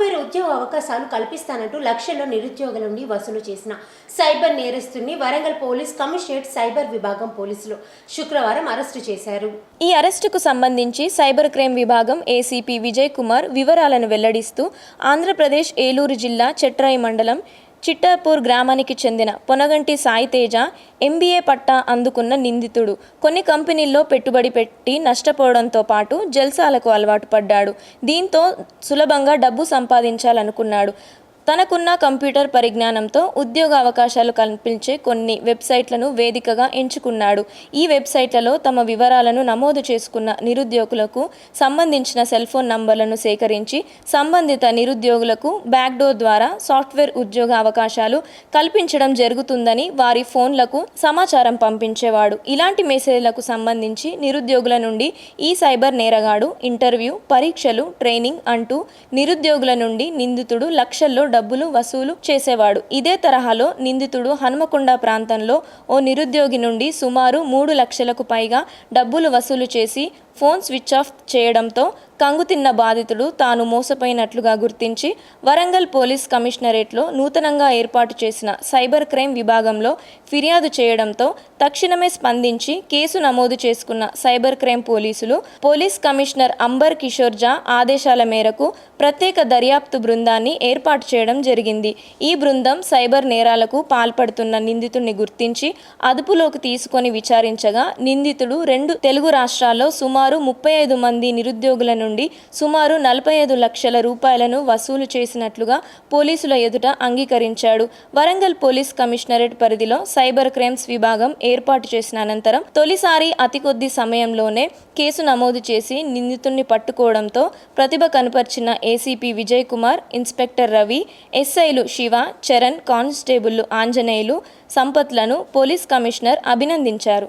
ఉద్యోగ అవకాశాలు కల్పిస్తానంటూ లక్షల్లో నిరుద్యోగుల నుండి వసూలు చేసిన సైబర్ నేరస్తుని వరంగల్ పోలీస్ కమిషనరేట్ సైబర్ విభాగం పోలీసులు శుక్రవారం అరెస్టు చేశారు. ఈ అరెస్టుకు సంబంధించి సైబర్ క్రైమ్ విభాగం ఏసీపీ విజయ్ కుమార్ వివరాలను వెల్లడిస్తూ ఆంధ్రప్రదేశ్ ఏలూరు జిల్లా చెట్రాయి మండలం చిట్టాపూర్ గ్రామానికి చెందిన పొనగంటి సాయితేజ ఎంబీఏ పట్టా అందుకున్న నిందితుడు. కొన్ని కంపెనీల్లో పెట్టుబడి పెట్టి నష్టపోవడంతో పాటు జల్సాలకు అలవాటు పడ్డాడు. దీంతో సులభంగా డబ్బు సంపాదించాలనుకున్నాడు. తనకున్న కంప్యూటర్ పరిజ్ఞానంతో ఉద్యోగ అవకాశాలు కల్పించే కొన్ని వెబ్సైట్లను వేదికగా ఎంచుకున్నాడు. ఈ వెబ్సైట్లలో తమ వివరాలను నమోదు చేసుకున్న నిరుద్యోగులకు సంబంధించిన సెల్ ఫోన్ నంబర్లను సేకరించి సంబంధిత నిరుద్యోగులకు బ్యాక్డోర్ ద్వారా సాఫ్ట్వేర్ ఉద్యోగ అవకాశాలు కల్పించడం జరుగుతుందని వారి ఫోన్లకు సమాచారం పంపించేవాడు. ఇలాంటి మెసేజ్లకు సంబంధించి నిరుద్యోగుల నుండి ఈ సైబర్ నేరగాడు ఇంటర్వ్యూ పరీక్షలు ట్రైనింగ్ అంటూ నిరుద్యోగుల నుండి నిందితుడు లక్షల్లో డబ్బులు వసూలు చేసేవాడు. ఇదే తరహాలో నిందితుడు హనుమకొండ ప్రాంతంలో ఓ నిరుద్యోగి నుండి సుమారు మూడు లక్షలకు పైగా డబ్బులు వసూలు చేసి ఫోన్ స్విచ్ ఆఫ్ చేయడంతో కంగుతిన్న బాధితుడు తాను మోసపోయినట్లుగా గుర్తించి వరంగల్ పోలీస్ కమిషనరేట్లో నూతనంగా ఏర్పాటు చేసిన సైబర్ క్రైమ్ విభాగంలో ఫిర్యాదు చేయడంతో తక్షణమే స్పందించి కేసు నమోదు చేసుకున్న సైబర్ క్రైమ్ పోలీసులు పోలీస్ కమిషనర్ అంబర్ కిషోర్ జా ఆదేశాల మేరకు ప్రత్యేక దర్యాప్తు బృందాన్ని ఏర్పాటు చేయడం జరిగింది. ఈ బృందం సైబర్ నేరాలకు పాల్పడుతున్న నిందితుడిని గుర్తించి అదుపులోకి తీసుకొని విచారించగా నిందితుడు రెండు తెలుగు రాష్ట్రాల్లో సుమారు ముప్పై ఐదు మంది నిరుద్యోగుల నుండి సుమారు నలభై ఐదు లక్షల రూపాయలను వసూలు చేసినట్లుగా పోలీసుల ఎదుట అంగీకరించాడు. వరంగల్ పోలీస్ కమిషనరేట్ పరిధిలో సైబర్ క్రైమ్స్ విభాగం ఏర్పాటు చేసిన అనంతరం తొలిసారి అతి కొద్ది సమయంలోనే కేసు నమోదు చేసి నిందితుడిని పట్టుకోవడంతో ప్రతిభ కనపర్చిన ఏసీపీ విజయ్ కుమార్ ఇన్స్పెక్టర్ రవి ఎస్ఐలు శివ చరణ్ కానిస్టేబుళ్ళు ఆంజనేయులు సంపత్లను పోలీస్ కమిషనర్ అభినందించారు.